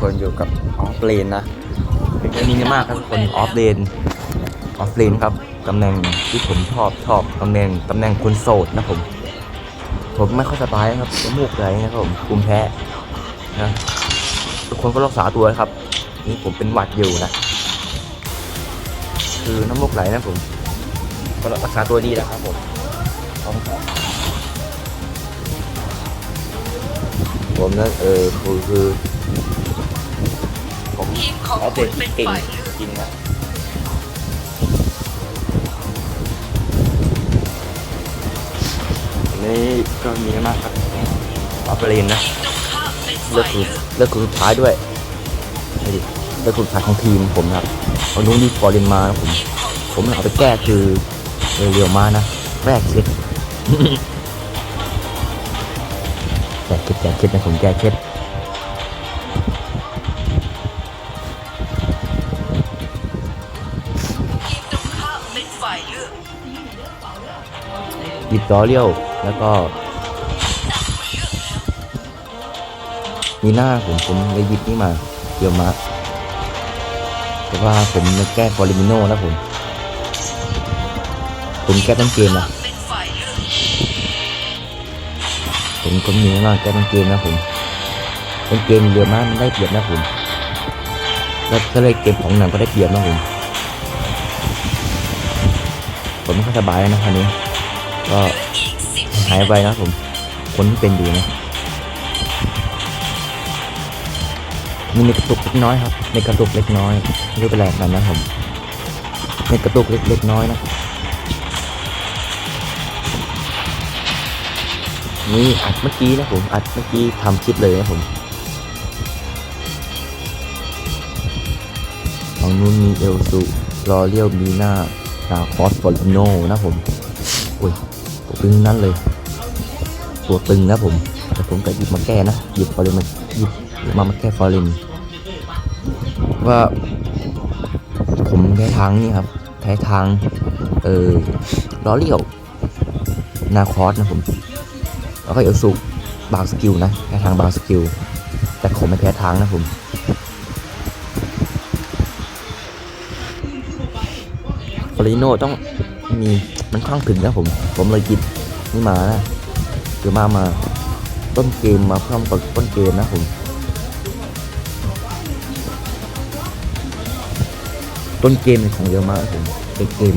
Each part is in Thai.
คนอยู่กับออฟเลนนะไม่มีมากครับคนออฟเลนออฟเลนครับตำแหน่งที่ผมชอบชอบตำแหน่งตำแหน่งคนโสดนะผม ผมไม่ค่อยสบายนะครับจมูกไหลนะครับผมภูมิแพ้นะทุกคนก็รักษาตัวนะครับ นี่ผมเป็นหวัดอยู่นะคือน้ำมูกไหลนะผมก็รักษาตัวดีนะครับผมขอบคุณครับผมนั้นเออคือคือผม ทีมของอัปเดคุตณเป็นเก่งฝ่ายเลือกจริงนะอันนี้ก็มีมากครับอัปเดตนะตรงข้ามเป็นเลือฝ่ากยคือเลือก เลือกคือสุดท้ายด้วยนี่ดิเลือกคือสุดท้ายของทีมผมนะครับเอานู้นนี่ฟอร์เรนมานะผมทีมของผมเอาไปแก้คือเรียวๆมานะ แรกเช็ดแก้เคล็ดแก้เคล็ดนะผมแก้เคล็ด ไฟเลือกหยิบล้อเลี้ยวแล้วก็มีหน้าผมผมเลยหยิบนี่มาเดียวมาแต่ว่าผมจะแก้ฟอร์มิโน่นะผม ผมแก้ต้นเกมนะผมก็มีมากแก้ต้นเกมนะผมต้นเกมเรือมามันได้เปรียบนะผมแล้วก็เลยเกมของหนังก็ได้เปรียบนะผม ผมไม่ค่อยสบายนะคราวนี้ ก็หายไปนะผม คนที่เป็นอยู่นะมีในกระตุกเล็กน้อยครับ ในกระตุกเล็กน้อยไม่รู้เป็นไรกันนะผมในกระตุกเล็กน้อยนะนี่อัดเมื่อกี้นะผมอัดเมื่อกี้ทำคลิปเลยนะผมฝั่งนู้นมีเอลซูรอเลียวมีหน้า ดาคอสฟอลิโนนะผมอุ้ยตัวตึงนั้นเลย ตัวตึงนะผม แต่ผมก็หยิบมาแก้นะ หยิบฟอรินมาหยิบมามาแก้ฟอรินว่า ผมใช้ทางนี่ครับใช้ทาง เออล้อเลี้ยวนาคอสนะผม แล้วก็เอลสุบางสกิลนะแพ้ทางบางสกิล แต่ผมไม่แพ้ทางนะผม ฟอริโนต้องมีมันคล่องถึงนะผม ผมเลยหยิบนี่มานะคือมามาต้นเกมมาพร้อมกับต้นเกมนะผม ต้นเกมของเยอะมากผมเป็นเกม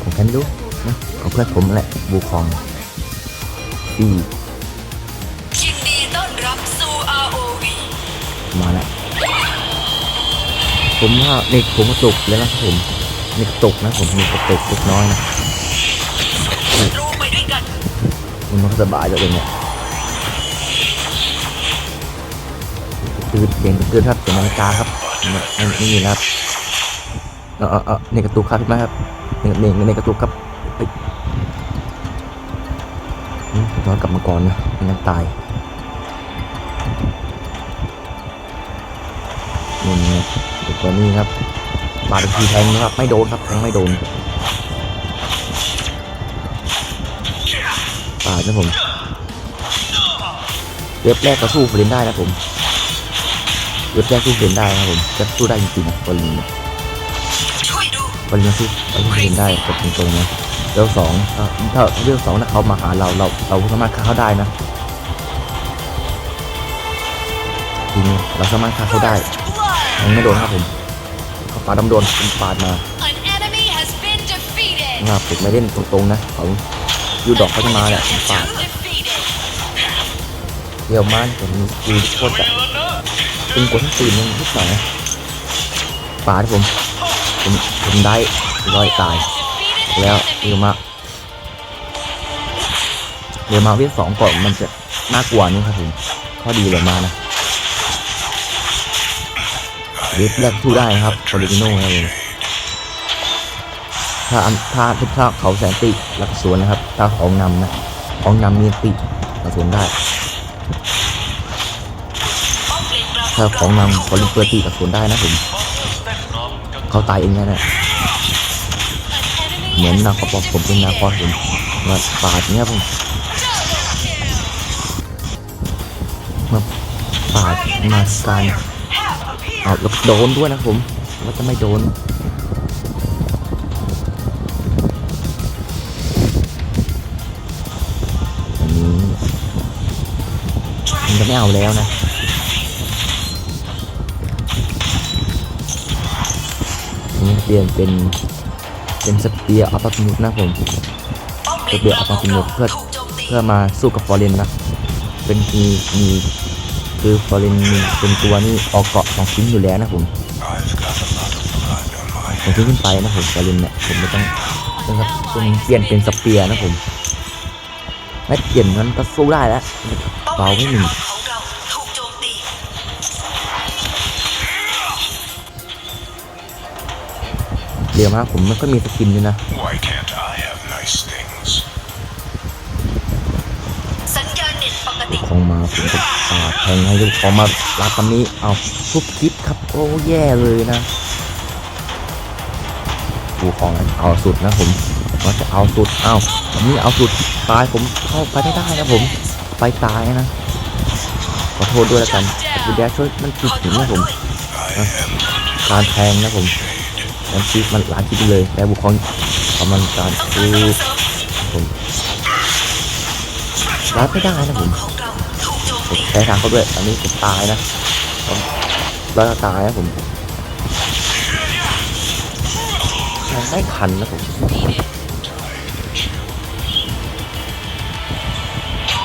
ของแคนดูนะของเพื่อนผมแหละบูคองปียินดีต้อนรับสู่ ROV มาแล้วผมว่าเน็ตผมกระตุกแล้วนะครับผม เน็ตกระตุกนะผมมีกระตุกเล็กน้อยนะรู้ไปด้วยกันมันไม่ค่อยสบายเลยเนี่ยตื่นเสียงตื่นครับเสียงนาฬิกาครับไม่ไม่มีนะครับเออเออเออเน็ตกระตุกครับพี่มาครับเน็ตเน็ตเน็ตกระตุกครับย้อนกลับมาก่อนนะไม่งั้นตายนี่ไงเด็กตัวนี้ครับ ปาดเป็นทีแทงนะครับไม่โดนครับแทงไม่โดนปาดนะผมเว็บแรกก็สู้ฟลินได้นะผมเว็บแรกสู้ฟลินได้นะผมจะสู้ได้จริงๆนะฟลินเนี่ยช่วยดูฟลินสู้ฟลินได้กดตรงๆนะเรื่องสองถ้าเรื่องสองถ้าเขามาหาเราเราเราสามารถฆ่าเขาได้นะทีนี้เราสามารถฆ่าเขาได้ยังไม่โดนครับผม ปาดำโดนผมปาดมา An enemy has been defeated ว่าผมไม่เล่นตรงๆนะเขายูดอกเขาจะมาแหละผมปาด defeated เดียวมันผมมีสกิลโคตรจะเป็นกดทั้งตื่นยังนิดหน่อยนะปาดผมผมผมได้ร้อยตาย แล้วเรียวมาเรียวมาเวทสองก่อนมันจะน่ากลัวนี่ครับผมข้อดีเรียวมานะ เวทแรกสู้ได้ครับโอริจิโน่ครับถ้าถ้าถ้าเขาแสนติลักสวนนะครับ ถ้าของนำนะของนำมีติลักสวนได้ ถ้าของนำเขาลิเปอร์ตีลักสวนได้นะผมเขาตายเองแน่ๆเหมือนนาคอปอกผมเป็นนาคอผมมาปาดเนี้ยผมมาปาดมาการ เอาแล้วโดนด้วยนะผมว่าจะไม่โดนอันนี้มันจะไม่เอาแล้วนะนนี้เปลี่ยนเป็นเป็นสเปียร์อัปติมุสนะผมป้อมเลนเดี๋ยวกลางเอาของไปหมเราดเพื่อเพื่อมาสู้กับฟอร์เรนนะเป็นมีมี คือฟอร์เรนเป็นตัวนี่ออกเกาะสองชิ้นอยู่แล้วนะผม I've got a lot of blood on my ผมขึ้นไปนะผมฟอร์เรนเนี่ยผมไม่ต้องต้องต้องเปลี่ยนเป็นสเปียร์นะผมไม่เปลี่ยนนั้นก็สู้ได้แล้วป้อมเบาไม่หนึ่งเราถูกโจมตีเรียวมาผมมันก็มีสกินด้วยนะ ของมาผมก็ปาดแทงให้ลูกของมารับตอนนี้เอาทุบคลิปครับโอ้แย่เลยนะดูของเอาสุดนะผมว่าจะเอาสุดเอาผมนี่เอาสุดตายผมเข้าไปไม่ได้นะผมไปตายนะขอโทษด้วยแล้วกันคุณแดชช่วยมันผิดถึงนะผมการแทงนะผมมันคิดมันหลายคิดเลยแต่บุคคลกำลังการต้องคืการอผม รับไม่ได้นะผมของเราถูกโจมผมตีแพ้ทางเขาด้วยตอนนี้ผมตายนะผมแล้วก็ตายนะผมแทงไม่คันนะผม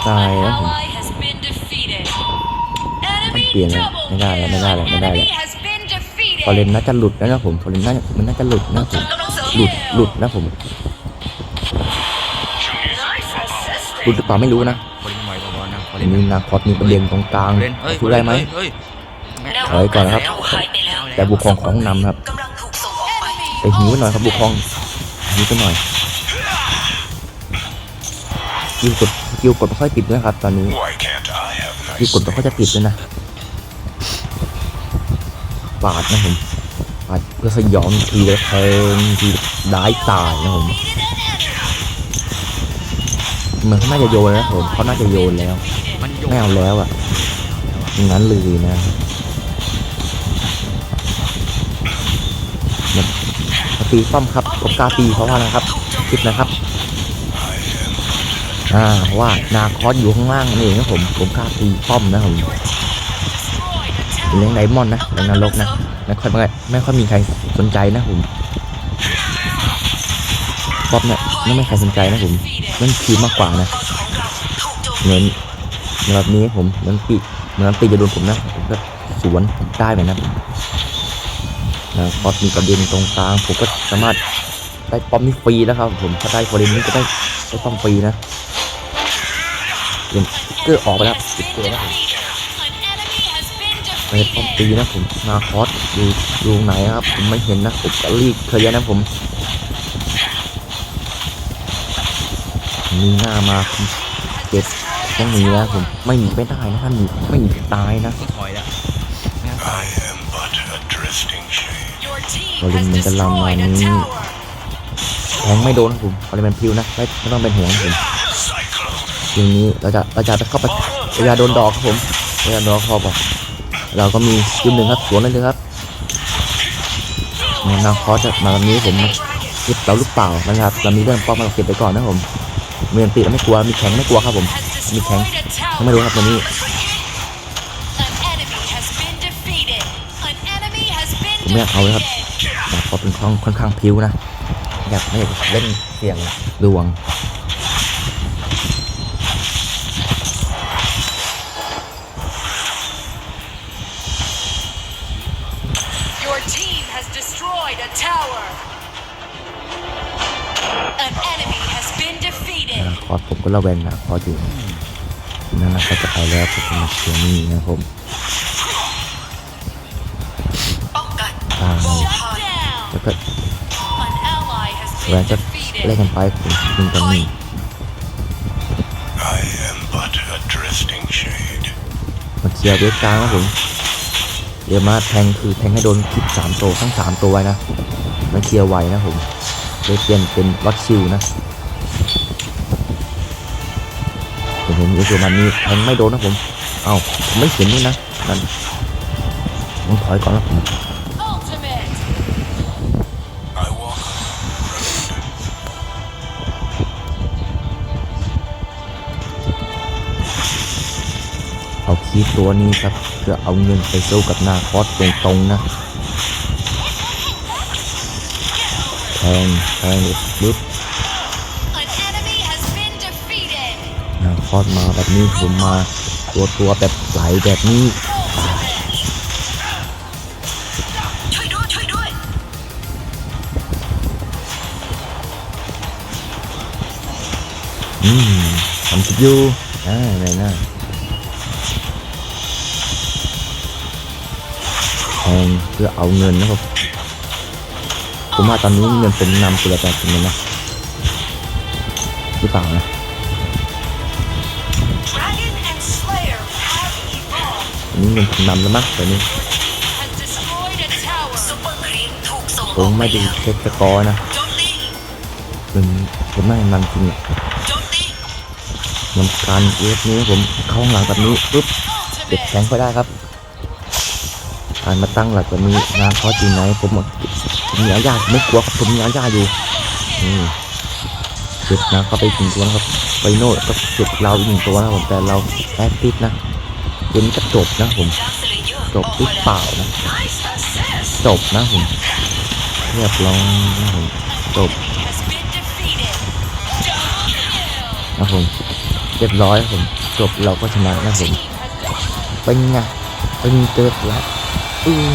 ตายนะผม Ally has been defeated. เปลี่ยนเลยไม่ได้แล้วไม่ได้แล้วไม่ได้แล้ว Enemy has been defeated. ฟอร์เรนน่าจะหลุดนะนะผมฟอร์เรนน่าจะมันน่าจะหลุดนะผมกำลังเสริมหลุดหลุดนะผม หลุดหรือเปล่าไม่รู้นะคนใหม่ตัวบอลนะคนอันนี้นาคอสมีประเด็นตรงกลางเล่นเฮ้ยช่วยได้ไหม เฮ้ยแนวถอยก่อนนะครับ หายไปแล้วแต่บุคคลของนำครับกำลังถูกส่งออกไปไปหิวหน่อยครับบุคคลหิวไปหน่อยยิวกดยิวกดไม่ค่อยติดด้วยครับ ตอนนี้ Why can't I have ยิว nice กดไม่ค่อยจะติด things? เลยนะปาดนะผมปาดเพื่อสยองทีละแทงทีได้ายตายนะผม เหมือนเขาน่าจะโยนแล้วนะผมเขาน่าจะโยนแล้วมันโยนไม่เอาแล้วอะอย่างนั้นเลยนะแบบตีป้อมครับผมกล้าตีเพราะว่านะครับคิดนะครับอ่าเพราะว่านาคอสอยู่ข้างล่างนี่เองครับผมผมกล้าตีป้อมนะผมเป็นเลี้ยงไดมอนด์นะเลี้ยงนรกนะไม่ค่อยไม่ไม่ค่อยมีใครสนใจนะผมป้อมเนี่ยไม่ไม่มีใครสนใจนะผม เล่นคิวมากกว่านะเหมือนแบบนี้ผมมือนปีมือนปีจะโดนผมนะผมก็สวนได้เหมนะนะพอมีประเด็นตรงกลางผมก็สามารถได้ป้อมนี่ฟรีแล้วครับผมถ้าได้ประเด็นนี้ก็ได้ได้ป้อมฟรีนะเปลี่ยนสติ๊กเกอร์ออกไปแล้วติ๊กเกอร์นะผม An enemy has been ไม่ได้ป้อม defeated. ฟรีนะผมนาคอสอยู่อยู่ไหนครับผมไม่เห็นนะผมจะรีบเคลียร์นะผม มีหน้ามาเจ็บต้องหนีแล้วผมไม่หนีไม่ได้นะถ้าหนีไม่หนีตายนะต้องถอยแล้วไม่งั้นตาย I am but a drifting shade. Your team เราเล่น has มันจะลำมา destroyed a นี้ tower. แทงไม่โดนครับผมอะไรมันพิวนะไม่ไม่ต้องเป็นห่วงครับผม Cyclone. ทีนี้เราจะเราจะไปเข้าไปเราจะโดนดอกครับผมเราจะโดนดอกคอบอกเราก็มีคิวหนึ่งครับสวนเลยเลยครับนาคอสจะมาแบบนี้ผมเก็บเราหรือเปล่านะครับเรามีเรื่องป้อมเราเก็บไปก่อนนะผมเมือนตีเราไม่กลัวมีแข็งไม่กลัวครับผมมีแข็งไม่รู้ครับตัวนี้ผมไม่อยากเอาเลยครับ defeated. นาคอเป็นค่อนค่อนข้างพิวนะอยากไม่อยากเล่นเสี่ยงดวง defeated. คอสผมก็ระแวงนาคอสอยู่นั่นนะก็จะไปแล้วผมมาเชียร์นี่นะครับผมป้องกันตาม Shut down. แล้วก็ An ally has เวลา been จะเล่น defeated. กันไปผมยิงกันนี่ I am but a drifting shade. มาเคลียร์เวทกลางนะผมเดี๋ยวมาแทงคือแทงให้โดนคลิปสามตัวทั้งสามตัวไว้นะ มันเคลียร์ไวนะผมเลยเปลี่ยนเป็นวัดชิวนะ ผมเห็นอยู่ส่วนมันนี้แทงไม่โดนนะผม เอ้าผมไม่เห็นด้วยนะ นั่นผมถอยก่อนนะผมเอาคีตัวนี้ครับ เพื่อเอาเงินไปสู้กับนาคอสตรงๆนะแทงแทงลึก คอสมาแบบนี้ผมมาตัวตัวแบบไหลแบบนี้ช่วยด้วยช่วยด้วยอืมทำสิบอยู่อ่าอะไรนะแทงเพื่อเอาเงินนะครับผมว่าตอนนี้เงินผมนำตัวละแปดสิบเลยนะหรือเปล่านะ นนี้เงินผมนำแล้วมั้งตอนนี้ผมไม่ด้เช็คสกอร์นะโจมตีเป็นผมไม่มันจริงอะโจมตีนำการเอฟนี้ผมเข้าหลังแบบนี้ปุ๊บเด็กแข็ง Ultimate. ไปได้ครับการมาตั้งหลักแบบนี้นาคอสอยู่ไหนผมหมดผมมีอาญาไม่กลัวครับผมมีอาญาอยู่นี่เจ็บนะเข้าไปถึงตัวนะครับไปโน่ก็เจ็บเราอีกหนึ่งตัวนะผมแต่เราแอคติฟนะ เกมจะจบนะผมจบหรือเปล่านะจบนะผมเรียบร้อยนะผมจบนะผมเรียบร้อยผมจบเราก็ชนะนะผมเป็นไงเป็นเกิดแล้วอือ